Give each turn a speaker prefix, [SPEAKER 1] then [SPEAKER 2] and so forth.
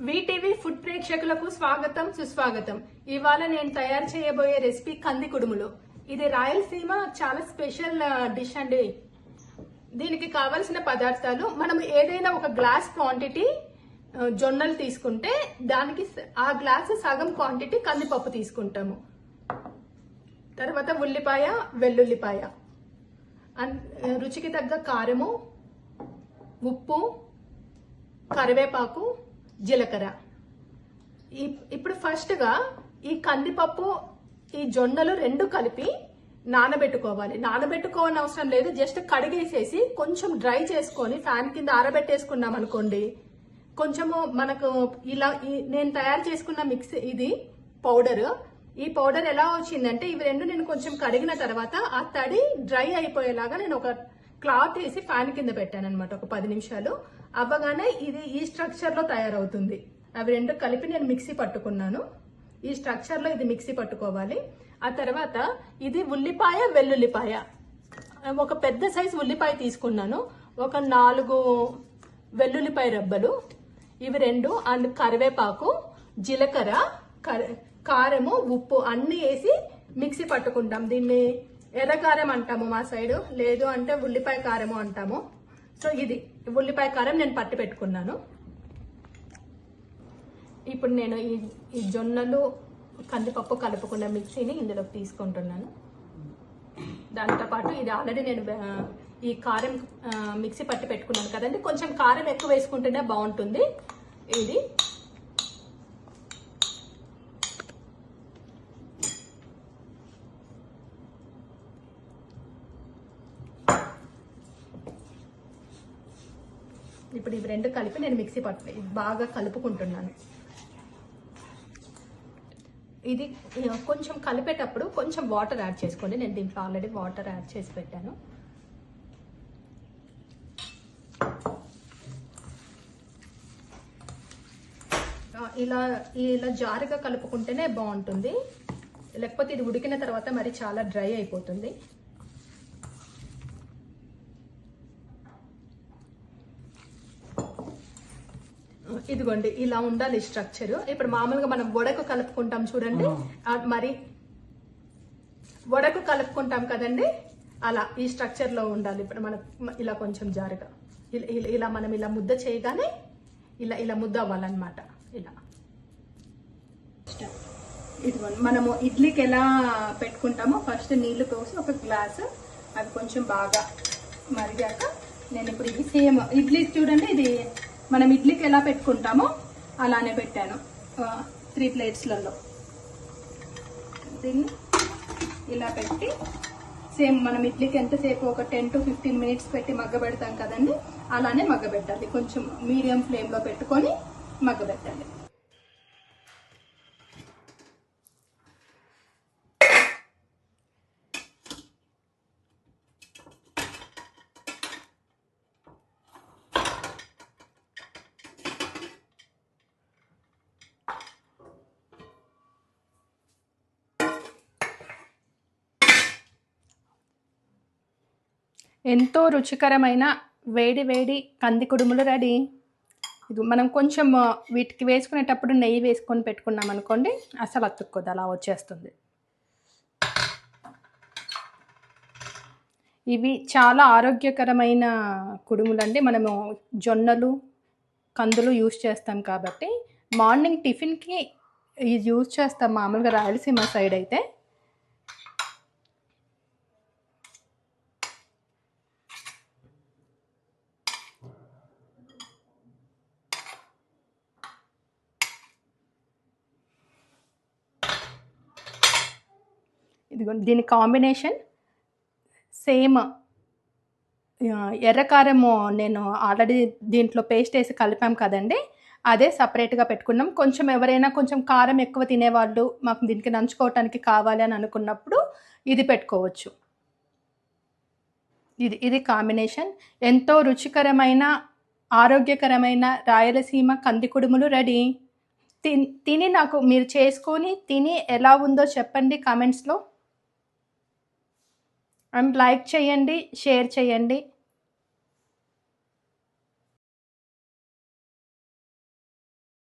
[SPEAKER 1] VTV food ప్రేక్షకులకు స్వాగతం సుస్వాగతం. ఇవాళ నేను తయారు చేయబోయే రెసిపీ కంది కుడుములు. ఇది రాయలసీమ చాలా స్పెషల్ డిష్ అండి. దీనికి కావలసిన పదార్థాలు మనం ఏదైనా ఒక గ్లాస్ క్వాంటిటీ జొన్నలు తీసుకుంటే దానికి ఆ గ్లాసు సగం క్వాంటిటీ కందిపప్పు తీసుకుంటాము. తర్వాత ఉల్లిపాయ వెల్లుల్లిపాయ. అన్- రుచికి తగ్గ కారము ఉప్పు కరివేపాకు జీలకర్ర. ఇప్పుడు ఫస్ట్గా ఈ కందిపప్పు ఈ జొన్నలు రెండు కలిపి నానబెట్టుకోవాలి. నానబెట్టుకోవాలని అవసరం లేదు. జస్ట్ కడిగేసేసి కొంచెం డ్రై చేసుకొని ఫ్యాన్ కింద ఆరబెట్టేసుకున్నాం అనుకోండి కొంచెము మనకు ఇలా ఈ- నేను తయారు చేసుకున్న మిక్స్ ఇది పౌడర్. ఈ పౌడర్ ఎలా వచ్చిందంటే ఇవి రెండు నేను కొంచెం కడిగిన తర్వాత ఆ తడి డ్రై అయిపోయేలాగా నేను ఒక క్లాత్ వేసి ఫ్యాన్ కింద పెట్టాను అనమాట ఒక పది నిమిషాలు. అవ్వగానే ఇది ఈ స్ట్రక్చర్లో తయారవుతుంది. అవి రెండు కలిపి నేను మిక్సీ పట్టుకున్నాను. ఈ స్ట్రక్చర్లో ఇది మిక్సీ పట్టుకోవాలి. ఆ తర్వాత ఇది ఉల్లిపాయ వెల్లుల్లిపాయ. ఒక పెద్ద సైజు ఉల్లిపాయ తీసుకున్నాను. ఒక నాలుగు వెల్లుల్లిపాయ రబ్బలు. ఇవి రెండు అండ్ కరివేపాకు జీలకర్ర కర- కారము ఉప్పు అన్నీ వేసి మిక్సీ పట్టుకుంటాం. దీన్ని ఎర్ర కారం అంటాము మా సైడు. లేదు అంటే ఉల్లిపాయ కారము అంటాము. సో ఇది ఉల్లిపాయ కారం నేను పట్టి పెట్టుకున్నాను. ఇప్పుడు నేను ఈ ఈ జొన్నలు కందిపప్పు కలుపుకున్న మిక్సీని ఇందులోకి తీసుకుంటున్నాను. దాంతోపాటు ఇది ఆల్రెడీ నేను ఈ కారం మిక్సీ పట్టి పెట్టుకున్నాను కదండి. కొంచెం కారం ఎక్కువ వేసుకుంటేనే బాగుంటుంది. ఇది. ఇప్పుడు ఇవి రెండు కలిపి నేను మిక్సీ పట్టు బాగా కలుపుకుంటున్నాను. ఇది కొంచెం కలిపేటప్పుడు కొంచెం వాటర్ యాడ్ చేసుకోండి. నేను దీంట్లో ఆల్రెడీ వాటర్ యాడ్ చేసి పెట్టాను. ఇలా ఇలా జారుగా కలుపుకుంటేనే బాగుంటుంది. లేకపోతే ఇది ఉడికిన తర్వాత మరి చాలా డ్రై అయిపోతుంది. ఇదిగోండి ఇలా ఉండాలి స్ట్రక్చర్ ఇప్పుడు మామూలుగా మనం వడకు కలుపుకుంటాం చూడండి. మరి వడకు కలుపుకుంటాం కదండి? అలా ఈ స్ట్రక్చర్లో ఉండాలి. ఇప్పుడు మనకు ఇలా కొంచెం జారుగా. ఇలా- ఇలా- ఇలా మనం ఇలా ముద్ద చేయగానే ఇలా ఇలా ముద్ద అవ్వాలన్నమాట. ఇలా. ఇదిగోండి మనము ఇడ్లీకి ఎలా పెట్టుకుంటామో ఫస్ట్ నీళ్ళు పోసి ఒక గ్లాసు అవి కొంచెం బాగా మరిగాక నేను ఇప్పుడు ఇది సేమ్ ఇడ్లీ చూడండి ఇది మనం ఇడ్లీకి ఎలా పెట్టుకుంటామో అలానే పెట్టాను త్రీ ప్లేట్స్లలో దీన్ని ఇలా పెట్టి సేమ్ మనం ఇడ్లీకి ఎంతసేపు ఒక టెన్ టు ఫిఫ్టీన్ మినిట్స్ పెట్టి మగ్గబెడతాం కదండి అలానే మగ్గబెట్టాలి కొంచెం మీడియం ఫ్లేమ్లో పెట్టుకొని మగ్గబెట్టాలి ఎంతో రుచికరమైన వేడి వేడి కంది కుడుములు రెడీ. ఇది మనం కొంచెం వీటికి వేసుకునేటప్పుడు నెయ్యి వేసుకొని పెట్టుకున్నాం అనుకోండి అసలు అతుక్కోదు అలా వచ్చేస్తుంది. ఇవి చాలా ఆరోగ్యకరమైన కుడుములు అండి మనము జొన్నలు కందులు యూస్ చేస్తాం కాబట్టి మార్నింగ్ టిఫిన్కి ఇది యూజ్ చేస్తాం మామూలుగా రాయలసీమ సైడ్ అయితే. ఇదిగోండి దీని కాంబినేషన్ సేమ్ ఎర్రకారము నేను ఆల్రెడీ దీంట్లో పేస్ట్ వేసి కలిపాం కదండి అదే సపరేట్గా పెట్టుకున్నాం. కొంచెం ఎవరైనా కొంచెం కారం ఎక్కువ తినేవాళ్ళు మాకు దీనికి నంచుకోవటానికి కావాలి అని అనుకున్నప్పుడు ఇది పెట్టుకోవచ్చు. ఇది ఇది కాంబినేషన్ ఎంతో రుచికరమైన ఆరోగ్యకరమైన రాయలసీమ కంది కుడుములు రెడీ. తిని నాకు మీరు చేసుకొని తిని ఎలా ఉందో చెప్పండి కామెంట్స్లో. అండ్ లైక్ చేయండి షేర్ చేయండి.